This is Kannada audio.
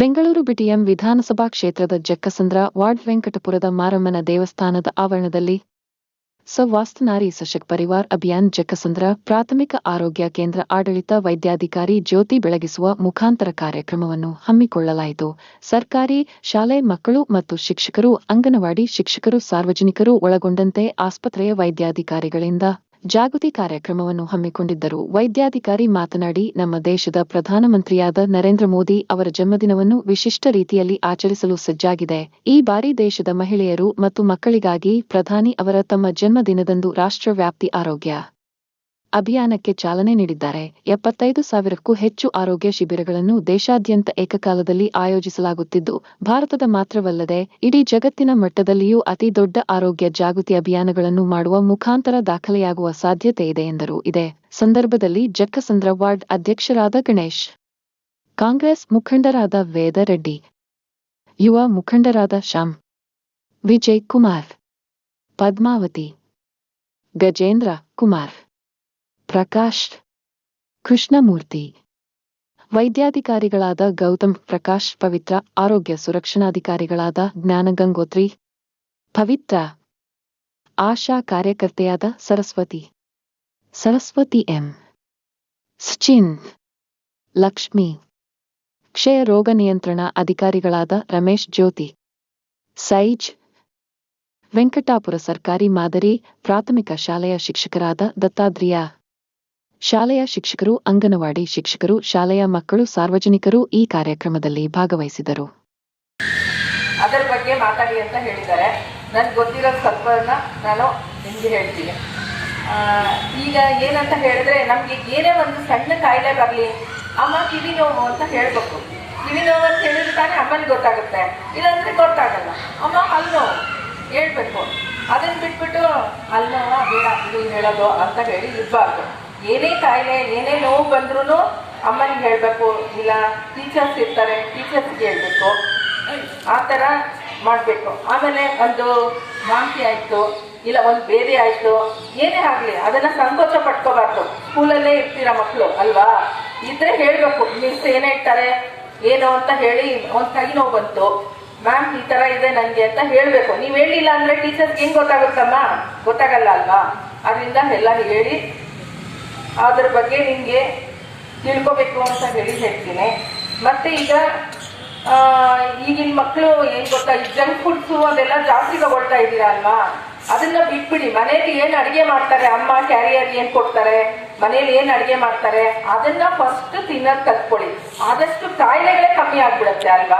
ಬೆಂಗಳೂರು ಬಿಟಿಎಂ ವಿಧಾನಸಭಾ ಕ್ಷೇತ್ರದ ಜಕ್ಕಸಂದ್ರ, ವಾರ್ಡ್ ವೆಂಕಟಪುರದ ಮಾರಮ್ಮನ ದೇವಸ್ಥಾನದ ಆವರಣದಲ್ಲಿ ಸವಾಸ್ತನಾರಿ ಸಶಕ್ ಪರಿವಾರ್ ಅಭಿಯಾನ್ ಜಕ್ಕಸಂದ್ರ ಪ್ರಾಥಮಿಕ ಆರೋಗ್ಯ ಕೇಂದ್ರ ಆಡಳಿತ ವೈದ್ಯಾಧಿಕಾರಿ ಜ್ಯೋತಿ ಬೆಳಗಿಸುವ ಮುಖಾಂತರ ಕಾರ್ಯಕ್ರಮವನ್ನು ಹಮ್ಮಿಕೊಳ್ಳಲಾಯಿತು. ಸರ್ಕಾರಿ ಶಾಲೆ ಮಕ್ಕಳು ಮತ್ತು ಶಿಕ್ಷಕರು, ಅಂಗನವಾಡಿ ಶಿಕ್ಷಕರು, ಸಾರ್ವಜನಿಕರು ಒಳಗೊಂಡಂತೆ ಆಸ್ಪತ್ರೆಯ ವೈದ್ಯಾಧಿಕಾರಿಗಳಿಂದ ಜಾಗೃತಿ ಕಾರ್ಯಕ್ರಮವನ್ನು ಹಮ್ಮಿಕೊಂಡಿದ್ದರು. ವೈದ್ಯಾಧಿಕಾರಿ ಮಾತನಾಡಿ, ನಮ್ಮ ದೇಶದ ಪ್ರಧಾನಮಂತ್ರಿಯಾದ ನರೇಂದ್ರ ಮೋದಿ ಅವರ ಜನ್ಮದಿನವನ್ನು ವಿಶಿಷ್ಟ ರೀತಿಯಲ್ಲಿ ಆಚರಿಸಲು ಸಜ್ಜಾಗಿದೆ. ಈ ಬಾರಿ ದೇಶದ ಮಹಿಳೆಯರು ಮತ್ತು ಮಕ್ಕಳಿಗಾಗಿ ಪ್ರಧಾನಿ ಅವರ ತಮ್ಮ ಜನ್ಮದಿನದಂದು ರಾಷ್ಟ್ರವ್ಯಾಪ್ತಿ ಆರೋಗ್ಯ ಅಭಿಯಾನಕ್ಕೆ ಚಾಲನೆ ನೀಡಿದ್ದಾರೆ. ಎಪ್ಪತ್ತೈದು ಸಾವಿರಕ್ಕೂ ಹೆಚ್ಚು ಆರೋಗ್ಯ ಶಿಬಿರಗಳನ್ನು ದೇಶಾದ್ಯಂತ ಏಕಕಾಲದಲ್ಲಿ ಆಯೋಜಿಸಲಾಗುತ್ತಿದ್ದು, ಭಾರತದ ಮಾತ್ರವಲ್ಲದೆ ಇಡೀ ಜಗತ್ತಿನ ಮಟ್ಟದಲ್ಲಿಯೂ ಅತಿ ದೊಡ್ಡ ಆರೋಗ್ಯ ಜಾಗೃತಿ ಅಭಿಯಾನಗಳನ್ನು ಮಾಡುವ ಮುಖಾಂತರ ದಾಖಲೆಯಾಗುವ ಸಾಧ್ಯತೆ ಇದೆ ಎಂದರು. ಇದೇ ಸಂದರ್ಭದಲ್ಲಿ ಜಕ್ಕಸಂದ್ರ ವಾರ್ಡ್ ಅಧ್ಯಕ್ಷರಾದ ಗಣೇಶ್, ಕಾಂಗ್ರೆಸ್ ಮುಖಂಡರಾದ ವೇದ ರೆಡ್ಡಿ, ಯುವ ಮುಖಂಡರಾದ ಶ್ಯಾಮ್, ವಿಜಯ್ ಕುಮಾರ್, ಪದ್ಮಾವತಿ, ಗಜೇಂದ್ರ ಕುಮಾರ್ ಪ್ರಕಾಶ್ ಕೃಷ್ಣಮೂರ್ತಿ. ವೈದ್ಯಾಧಿಕಾರಿಗಳಾದ ಗೌತಮ್ ಪ್ರಕಾಶ್, ಪವಿತ್ರ ಆರೋಗ್ಯ ಸುರಕ್ಷಣಾಧಿಕಾರಿಗಳಾದ ಜ್ಞಾನಗಂಗೋತ್ರಿ, ಪವಿತ್ರ ಆಶಾ ಕಾರ್ಯಕರ್ತೆಯಾದ ಸರಸ್ವತಿ. ಸರಸ್ವತಿ ಎಂ. ಸಚಿನ್, ಲಕ್ಷ್ಮಿ. ಕ್ಷಯ ರೋಗ ನಿಯಂತ್ರಣ ಅಧಿಕಾರಿಗಳಾದ ರಮೇಶ್ ಜ್ಯೋತಿ. ಸೈಜ್ ವೆಂಕಟಾಪುರ ಸರ್ಕಾರಿ ಮಾದರಿ ಪ್ರಾಥಮಿಕ ಶಾಲೆಯ ಶಿಕ್ಷಕರಾದ ದತ್ತಾತ್ರೇಯ ಶಾಲೆಯ ಶಿಕ್ಷಕರು, ಅಂಗನವಾಡಿ ಶಿಕ್ಷಕರು, ಶಾಲೆಯ ಮಕ್ಕಳು, ಸಾರ್ವಜನಿಕರು ಈ ಕಾರ್ಯಕ್ರಮದಲ್ಲಿ ಭಾಗವಹಿಸಿದರು. ಅದರ ಬಗ್ಗೆ ಮಾತಾಡಿ ಅಂತ ಹೇಳಿದ್ದಾರೆ. ನನಗೆ ಗೊತ್ತಿರೋ ಸ್ವಲ್ಪನ ನಾನು ನಿಮಗೆ ಹೇಳ್ತೀನಿ. ಈಗ ಏನಂತ ಹೇಳಿದ್ರೆ ನಮಗೆ ಏನೇ ಒಂದು ಸಣ್ಣ ಕಾಯಿಲೆ ಬರಲಿ, ಅಮ್ಮ ಕಿವಿ ನೋವು ಅಂತ ಹೇಳ್ಬೇಕು. ಕಿವಿ ನೋವು ಅಂತ ಹೇಳಿದ್ರೆ ತಾನೇ ಅಮ್ಮನಿಗೆ ಗೊತ್ತಾಗುತ್ತೆ. ಇಲ್ಲಾಂದ್ರೆ ಗೊತ್ತಾಗಲ್ಲ. ಅಮ್ಮ ಹಲ್ಲು ನೋವು ಹೇಳ್ಬೇಕು. ಅದನ್ನ ಬಿಟ್ಬಿಟ್ಟು ಹಲ್ಲು ನೋವು ಬೇಡ ಇದು ಹೇಳೋದು ಅಂತ ಹೇಳಿ ಇರಬಾರ್ದು. ಏನೇ ಕಾಯಿಲೆ, ಏನೇ ನೋವು ಬಂದ್ರೂ ಅಮ್ಮನಿಗೆ ಹೇಳಬೇಕು, ಇಲ್ಲ ಟೀಚರ್ಸ್ ಇರ್ತಾರೆ ಟೀಚರ್ಸ್ಗೆ ಹೇಳ್ಬೇಕು. ಆ ಥರ ಮಾಡಬೇಕು. ಆಮೇಲೆ ಒಂದು ವಾಂತಿ ಆಯಿತು, ಇಲ್ಲ, ಒಂದು ಬೇರೆ ಆಯಿತು, ಏನೇ ಆಗಲಿ, ಅದನ್ನು ಸಂಕೋಚ ಪಟ್ಕೋಬಾರ್ದು. ಸ್ಕೂಲಲ್ಲೇ ಇರ್ತೀರ ಮಕ್ಕಳು ಅಲ್ವಾ? ಇದ್ರೆ ಹೇಳಬೇಕು ಮಿಸ್ ಏನೇ ಇರ್ತಾರೆ ಏನು ಅಂತ ಹೇಳಿ, ಒಂದು ಕೈ ನೋವು ಬಂತು. ಮ್ಯಾಮ್, ಈ ಥರ ಇದೆ ನನಗೆ ಅಂತ ಹೇಳಬೇಕು. ನೀವು ಹೇಳಿಲ್ಲ ಅಂದರೆ ಟೀಚರ್ಸ್ಗೆ ಹೆಂಗೆ ಗೊತ್ತಾಗುತ್ತಮ್ಮ? ಗೊತ್ತಾಗಲ್ಲ ಅಲ್ವಾ? ಅದರಿಂದ ಎಲ್ಲ ಹೇಳಿ ಅದ್ರ ಬಗ್ಗೆ ನಿಮಗೆ ತಿಳ್ಕೊಬೇಕು ಅಂತ ಹೇಳಿ ಹೇಳ್ತೀನಿ. ಮತ್ತೆ ಈಗ ಈಗಿನ ಮಕ್ಕಳು ಏನ್ ಗೊತ್ತಾ, ಈ ಜಂಕ್ ಫುಡ್ಸು ಅದೆಲ್ಲ ಜಾಸ್ತಿ ತಗೊಳ್ತಾ ಇದ್ದೀರಾ ಅಲ್ವಾ? ಅದನ್ನ ಬಿಟ್ಬಿಡಿ. ಮನೇಲಿ ಏನ್ ಅಡಿಗೆ ಮಾಡ್ತಾರೆ? ಅಮ್ಮ ಕ್ಯಾರಿಯರ್ ಏನ್ ಕೊಡ್ತಾರೆ? ಮನೇಲಿ ಏನ್ ಅಡಿಗೆ ಮಾಡ್ತಾರೆ? ಅದನ್ನ ಫಸ್ಟ್ ತಿನ್ನೋದು ಕಲ್ತ್ಕೊಳ್ಳಿ. ಆದಷ್ಟು ಕಾಯಿಲೆಗಳೇ ಕಮ್ಮಿ ಆಗ್ಬಿಡತ್ತೆ ಅಲ್ವಾ?